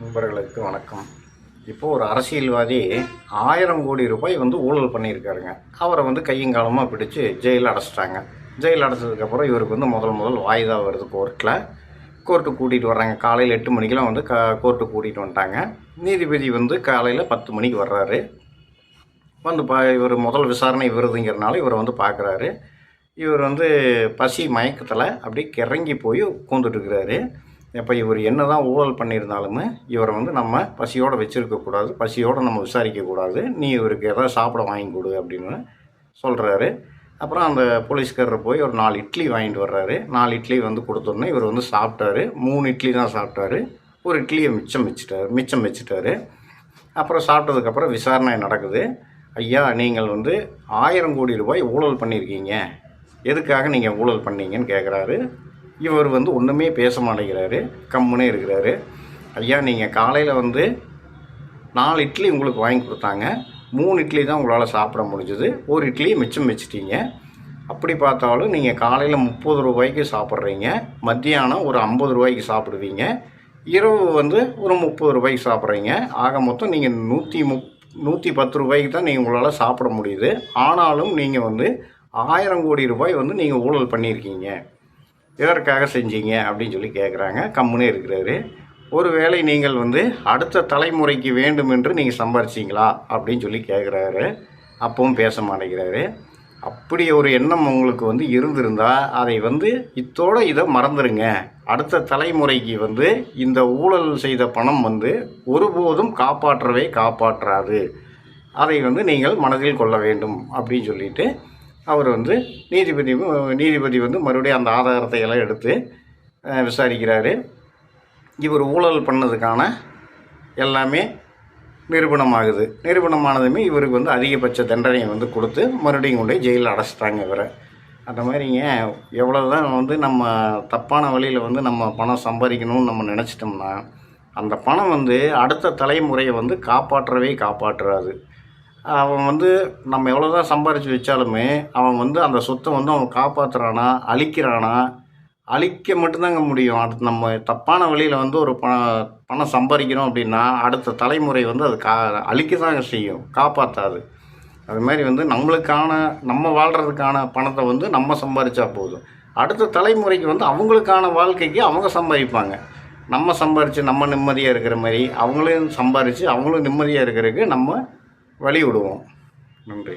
நண்பர்களுக்கு வணக்கம். இப்போது ஒரு அரசியல்வாதி ஆயிரம் கோடி ரூபாய் வந்து ஊழல் பண்ணியிருக்காருங்க. அவரை வந்து கையங்காலமாக பிடிச்சு ஜெயிலில் அடைச்சிட்டாங்க. ஜெயில் அடைச்சதுக்கப்புறம் இவருக்கு வந்து முதல் முதல் வாய்தா வருது கோர்ட்டில் கோர்ட்டு கூட்டிகிட்டு வர்றாங்க. காலையில் எட்டு மணிக்கெலாம் வந்து க கோர்ட்டு கூட்டிகிட்டு வந்துட்டாங்க. நீதிபதி வந்து காலையில் பத்து மணிக்கு வர்றாரு. வந்து பா இவர் முதல் விசாரணை விருதுங்கிறனால இவரை வந்து பார்க்குறாரு இவர் வந்து பசி மயக்கத்தில் அப்படியே கிறங்கி போய் உட்காந்துட்டுருக்கிறாரு இப்போ இவர் என்ன தான் ஊழல் பண்ணியிருந்தாலுமே இவரை வந்து நம்ம பசியோடு வச்சுருக்கக்கூடாது பசியோடு நம்ம விசாரிக்கக்கூடாது நீ இவருக்கு எதாவது சாப்பிட வாங்கி கொடு அப்படின்னு சொல்கிறாரு அப்புறம் அந்த போலீஸ்காரர் போய் ஒரு நாலு இட்லி வாங்கிட்டு வர்றாரு. நாலு இட்லி வந்து கொடுத்தோன்னே இவர் வந்து சாப்பிட்டாரு. மூணு இட்லி தான் சாப்பிட்டாரு. ஒரு இட்லியை மிச்சம் வச்சுட்டாரு மிச்சம் வச்சுட்டாரு. அப்புறம் சாப்பிட்டதுக்கப்புறம் விசாரணை நடக்குது. ஐயா நீங்கள் வந்து ஆயிரம் கோடி ரூபாய் ஊழல் பண்ணியிருக்கீங்க. எதுக்காக நீங்கள் ஊழல் பண்ணீங்கன்னு கேட்குறாரு இவர் வந்து ஒன்றுமே பேச மாட்டேங்கிறாரு. கம்முனே இருக்கிறாரு. ஐயா நீங்கள் காலையில் வந்து நாலு இட்லி உங்களுக்கு வாங்கி கொடுத்தாங்க. மூணு இட்லி தான் உங்களால் சாப்பிட முடிஞ்சது. ஒரு இட்லியை மிச்சம் வச்சிட்டீங்க. அப்படி பார்த்தாலும் நீங்கள் காலையில் முப்பது ரூபாய்க்கு சாப்பிட்றீங்க. மத்தியானம் ஒரு ஐம்பது ரூபாய்க்கு சாப்பிடுவீங்க. இரவு வந்து ஒரு முப்பது ரூபாய்க்கு சாப்பிட்றீங்க. ஆக மொத்தம் நீங்கள் நூற்றி முப் நூற்றி பத்து ரூபாய்க்கு தான் நீங்கள் உங்களால் சாப்பிட முடியுது. ஆனாலும் நீங்கள் வந்து ஆயிரம் கோடி ரூபாய் வந்து நீங்கள் ஊழல் பண்ணியிருக்கீங்க. எதற்காக செஞ்சீங்க அப்படின்னு சொல்லி கேட்குறாங்க கம்முனே இருக்கிறாரு. ஒருவேளை நீங்கள் வந்து அடுத்த தலைமுறைக்கு வேண்டும் என்று நீங்கள் சம்பாரிச்சிங்களா அப்படின்னு சொல்லி கேட்குறாரு அப்பவும் பேச மாட்டேங்கிறாரு. அப்படி ஒரு எண்ணம் உங்களுக்கு வந்து இருந்திருந்தால் அதை வந்து இத்தோட இதை மறந்துடுங்க அடுத்த தலைமுறைக்கு வந்து இந்த ஊழல் செய்த பணம் வந்து ஒருபோதும் காப்பாற்றவே காப்பாற்றாது. அதை வந்து நீங்கள் மனதில் கொள்ள வேண்டும் அப்படின்னு சொல்லிட்டு அவர் வந்து நீதிபதி நீதிபதி வந்து மறுபடியும் அந்த ஆதாரத்தை எல்லாம் எடுத்து விசாரிக்கிறாரு. இவர் ஊழல் பண்ணதுக்கான எல்லாமே நிரூபணமாகுது. நிரூபணமானதுமே இவருக்கு வந்து அதிகபட்ச தண்டனையை வந்து கொடுத்து மறுபடியும் கொண்டு போய் ஜெயிலில் அடைச்சிட்டாங்க இவரை. அந்த மாதிரிங்க எவ்வளோ தான் வந்து நம்ம தப்பான வழியில் வந்து நம்ம பணம் சம்பாதிக்கணும்னு நம்ம நினச்சிட்டோம்னா அந்த பணம் வந்து அடுத்த தலைமுறையை வந்து காப்பாற்றவே காப்பாற்றாது. அவன் வந்து நம்ம எவ்வளோ தான் சம்பாரித்து வச்சாலுமே அவன் வந்து அந்த சொத்தை வந்து அவன் காப்பாற்றுறானா அழிக்கிறானா? அழிக்க மட்டும்தாங்க முடியும். அடுத்து நம்ம தப்பான வழியில் வந்து ஒரு பண பணம் சம்பாதிக்கிறோம் அப்படின்னா அடுத்த தலைமுறை வந்து அது கா அழிக்க தாங்க செய்யும். காப்பாற்றாது அது மாதிரி வந்து நம்மளுக்கான நம்ம வாழ்கிறதுக்கான பணத்தை வந்து நம்ம சம்பாதிச்சா போதும். அடுத்த தலைமுறைக்கு வந்து அவங்களுக்கான வாழ்க்கைக்கு அவங்க சம்பாதிப்பாங்க. நம்ம சம்பாரித்து நம்ம நிம்மதியாக இருக்கிற மாதிரி அவங்களையும் சம்பாரித்து அவங்களும் நிம்மதியாக இருக்கிறதுக்கு நம்ம வழி விடுவோம் நன்றி.